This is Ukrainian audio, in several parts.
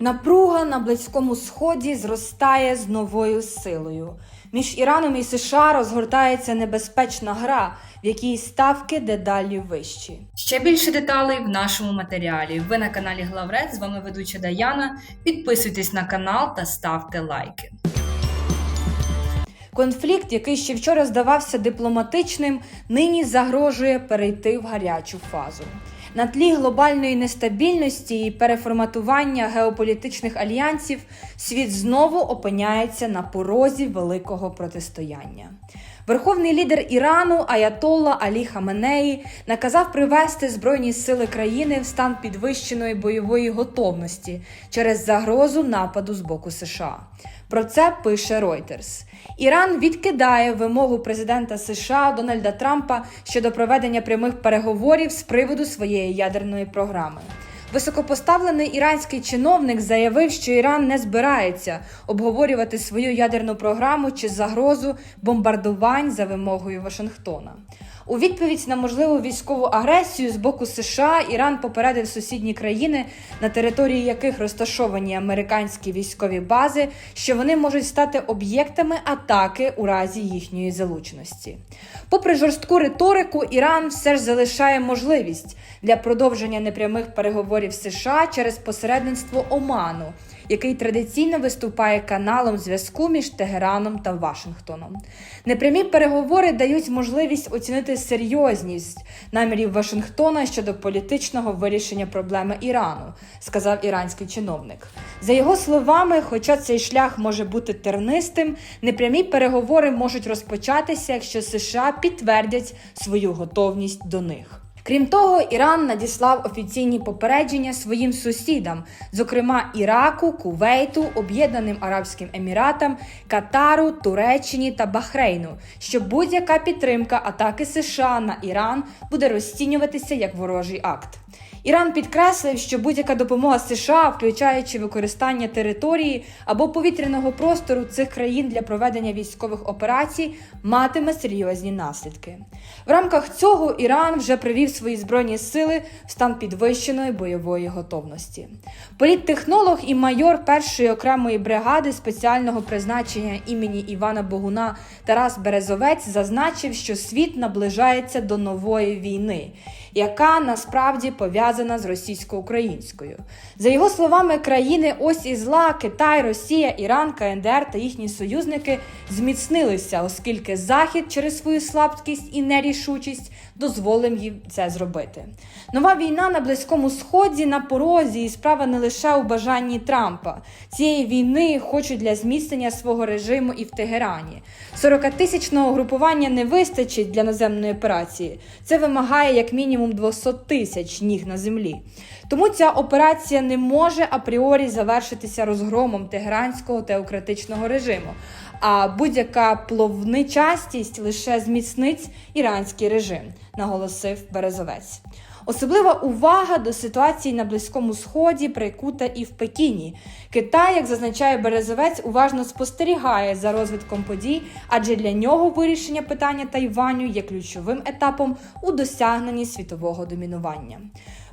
Напруга на Близькому Сході зростає з новою силою. Між Іраном і США розгортається небезпечна гра, в якій ставки дедалі вищі. Ще більше деталей в нашому матеріалі. Ви на каналі Главред. З вами ведуча Даяна. Підписуйтесь на канал та ставте лайки. Конфлікт, який ще вчора здавався дипломатичним, нині загрожує перейти в гарячу фазу. На тлі глобальної нестабільності і переформатування геополітичних альянсів світ знову опиняється на порозі великого протистояння. Верховний лідер Ірану Аятолла Алі Хаменеї наказав привести Збройні сили країни в стан підвищеної бойової готовності через загрозу нападу з боку США. Про це пише Reuters. Іран відкидає вимогу президента США Дональда Трампа щодо проведення прямих переговорів з приводу своєї ядерної програми. Високопоставлений іранський чиновник заявив, що Іран не збирається обговорювати свою ядерну програму чи загрозу бомбардувань за вимогою Вашингтона. У відповідь на можливу військову агресію з боку США Іран попередив сусідні країни, на території яких розташовані американські військові бази, що вони можуть стати об'єктами атаки у разі їхньої залученості. Попри жорстку риторику, Іран все ж залишає можливість для продовження непрямих переговорів з США через посередництво Оману, який традиційно виступає каналом зв'язку між Тегераном та Вашингтоном. Непрямі переговори дають можливість оцінити серйозність намірів Вашингтона щодо політичного вирішення проблеми Ірану, сказав іранський чиновник. За його словами, хоча цей шлях може бути тернистим, непрямі переговори можуть розпочатися, якщо США підтвердять свою готовність до них. Крім того, Іран надіслав офіційні попередження своїм сусідам, зокрема Іраку, Кувейту, Об'єднаним Арабським Еміратам, Катару, Туреччині та Бахрейну, що будь-яка підтримка атаки США на Іран буде розцінюватися як ворожий акт. Іран підкреслив, що будь-яка допомога США, включаючи використання території або повітряного простору цих країн для проведення військових операцій, матиме серйозні наслідки. В рамках цього Іран вже привів свої збройні сили в стан підвищеної бойової готовності. Політтехнолог і майор першої окремої бригади спеціального призначення імені Івана Богуна Тарас Березовець зазначив, що світ наближається до нової війни, яка насправді пов'язана з російсько-українською. За його словами, країни ось і зла Китай, Росія, Іран, КНДР та їхні союзники зміцнилися, оскільки Захід через свою слабкість і нерішучість дозволив їм це зробити. Нова війна на Близькому Сході на порозі, і справа не лише у бажанні Трампа. Цієї війни хочуть для зміцнення свого режиму і в Тегерані. 40-тисячного групування не вистачить для наземної операції. Це вимагає як мінімум 200 тисяч ніг на землі. Тому ця операція не може апріорі завершитися розгромом тегеранського теократичного режиму. А будь-яка пловничастість лише зміцнить іранський режим, наголосив Березовець. Особлива увага до ситуації на Близькому Сході прикута і в Пекіні. Китай, як зазначає Березовець, уважно спостерігає за розвитком подій, адже для нього вирішення питання Тайваню є ключовим етапом у досягненні світового домінування.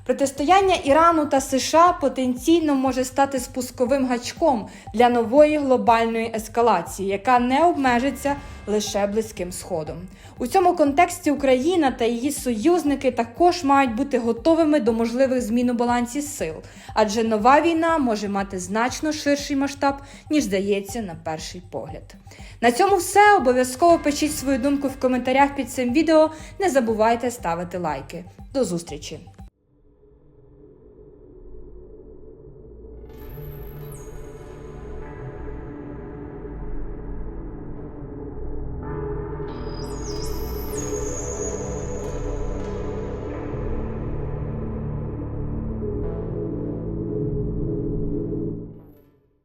Протистояння Ірану та США потенційно може стати спусковим гачком для нової глобальної ескалації, яка не обмежиться лише близьким сходом. У цьому контексті Україна та її союзники також мають бути готовими до можливих змін у балансі сил, адже нова війна може мати значно ширший масштаб, ніж здається на перший погляд. На цьому все. Обов'язково пишіть свою думку в коментарях під цим відео. Не забувайте ставити лайки. До зустрічі!